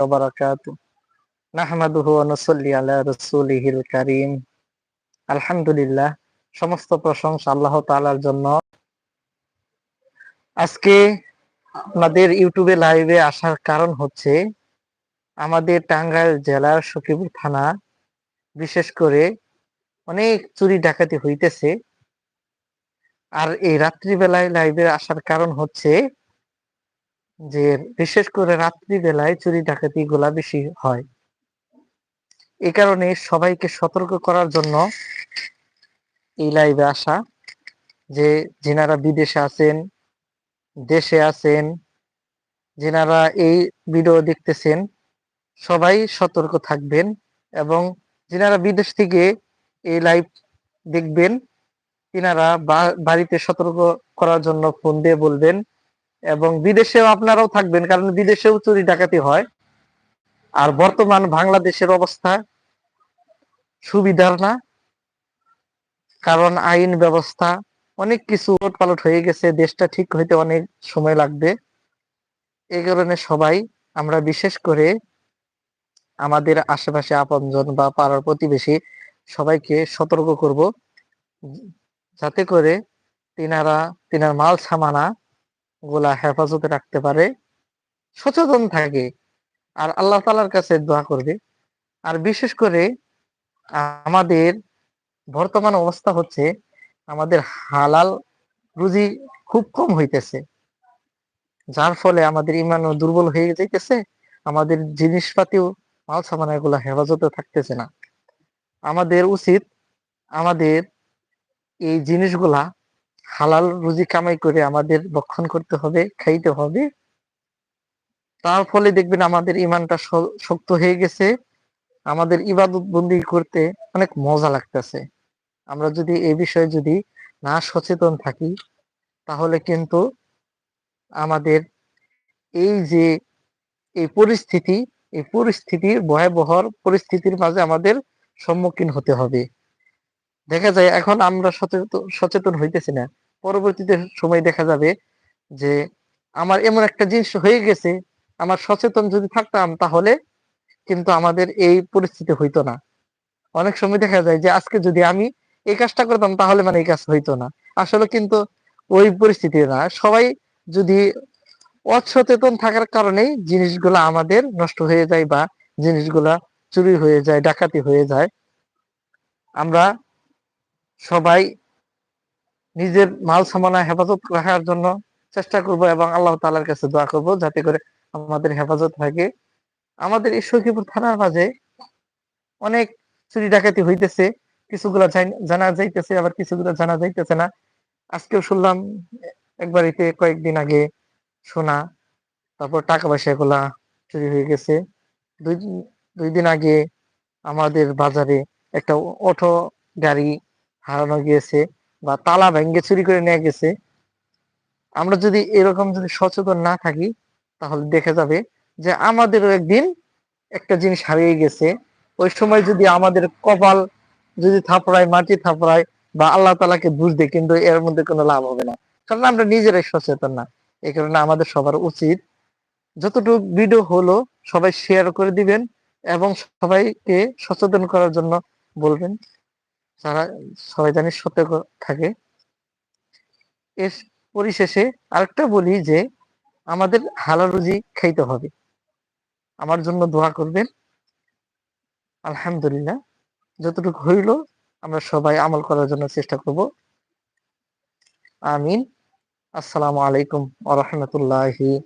وبركاته نحمده ونصلي على رسوله الكريم আলহামদুলিল্লাহ সমস্ত প্রশংসা আল্লাহ তাআলার জন্য আজকে আমাদের ইউটিউবে লাইভে আসার কারণ হচ্ছে আমাদের টাঙ্গাইল জেলার সখীপুর থানা বিশেষ করে অনেক চুরি ডাকাতি হইতেছে আর এই রাত্রিবেলায় লাইভে আসার কারণ হচ্ছে যে বিশেষ করে রাত্রিবেলায় চুরি ডাকাতি গুলা বেশি হয়। এই কারণে সবাইকে সতর্ক করার জন্য এই লাইভে আসা, যে যেনারা বিদেশে আছেন, দেশে আছেন, যেনারা এই ভিডিও দেখতেছেন, সবাই সতর্ক থাকবেন এবং যেনারা বিদেশ থেকে এই লাইভ দেখবেন, তিনারা বাড়িতে সতর্ক করার জন্য ফোন দিয়ে বলবেন এবং বিদেশেও আপনারাও থাকবেন, কারণ বিদেশেও চুরি ডাকাতি হয়। আর বর্তমান বাংলাদেশের অবস্থা সুবিধার না, কারণ আইন ব্যবস্থা, অনেক কিছু পালট হয়ে গেছে, দেশটা ঠিক হইতে অনেক সময় লাগবে। এই কারণে সবাই, আমরা বিশেষ করে আমাদের আশেপাশে আপনজন বা পাড়ার প্রতিবেশী, সবাইকে সতর্ক করব। যাতে করে তিনারা, তিনার মাল সামানা গুলা হেফাজতে রাখতে পারে, সচেতন থাকে। আর আল্লাহ তালার কাছে দোয়া করবে। আর বিশেষ করে আমাদের বর্তমান অবস্থা হচ্ছে, আমাদের হালাল রুজি খুব কম হইতেছে। যার ফলে আমাদের ইমানও দুর্বল হয়ে যাইতেছে, আমাদের জিনিসপাতিও মাল সামান এগুলা হেফাজতে থাকতেছে না। আমাদের উচিত আমাদের এই জিনিসগুলা হালাল রুজি কামাই করে আমাদের বক্ষণ করতে হবে, খাইতে হবে। তার ফলে দেখবেন আমাদের ইমানটা শক্ত হয়ে গেছে। আমাদের ইবাদত বন্দি করতে অনেক মজা লাগতেছে। আমরা যদি এ বিষয়ে যদি না সচেতন থাকি, তাহলে কিন্তু আমাদের এই যে এই পরিস্থিতি, এই পরিস্থিতির ভয়াবহ পরিস্থিতির মাঝে আমাদের সম্মুখীন হতে হবে। দেখা যায় এখন আমরা সচেতন সচেতন হইতেছি না। পরবর্তীতে সময় দেখা যাবে যে আমার এমন একটা জিনিস হয়ে গেছে, আমার সচেতন যদি থাকতাম তাহলে কিন্তু আমাদের এই পরিস্থিতি হইতো না। অনেক সময় দেখা যায় যে আজকে যদি আমি এই কাজটা করতাম তাহলে মানে এই কাজ হইতো না। আসলে কিন্তু ওই পরিস্থিতি না। সবাই যদি অসচেতন থাকার কারণেই জিনিসগুলা আমাদের নষ্ট হয়ে যায় বা জিনিসগুলা চুরি হয়ে যায়, ডাকাতি হয়ে যায়, আমরা সবাই নিজের মাল সামানা হেফাজত রাখার জন্য চেষ্টা করব এবং আল্লাহ তালার কাছে দোয়া করব যাতে করে আমাদের হেফাজত থাকে আমাদের এই সখীপুর থানার মাঝে অনেক চুরি ডাকাতি হইতেছে, কিছুগুলা জানা যাইতেছে, আবার কিছুগুলা জানা যাইতেছে না। আজকেও শুনলাম এক বাড়িতে কয়েকদিন আগে সোনা, তারপর টাকা পয়সা এগুলা চুরি হয়ে গেছে। দুই দুই দিন আগে আমাদের বাজারে একটা অটো গাড়ি হারানো গিয়েছে। বা তালা ভেঙ্গে চুরি করে নিয়ে গেছে। আমরা যদি এরকম যদি সচেতন না থাকি, তাহলে দেখা যাবে যে আমাদেরও একদিন একটা জিনিস হারিয়ে গেছে। ওই সময় যদি আমাদের কপাল যদি থাপড়ায়, মাটি থাপড়ায় বা আল্লাহ তালাকে বুঝবে কিন্তু এর মধ্যে কোনো লাভ হবে না। কারণ আমরা নিজেরাই সচেতন না। এই কারণে আমাদের সবার উচিত যতটুকু ভিডিও হলো, সবাই শেয়ার করে দিবেন এবং সবাইকে সচেতন করার জন্য বলবেন। যারা, সবাই জানি সতর্ক থাকে। এর পরিশেষে আরেকটা বলি যে, আমাদের হালাল রুজি খাইতে হবে। আমার জন্য দোয়া করবেন। আলহামদুলিল্লাহ। যতটুকু হইল, আমরা সবাই আমল করার জন্য চেষ্টা করব। আমিন। আসসালামু আলাইকুম আ রহমতুল্লাহি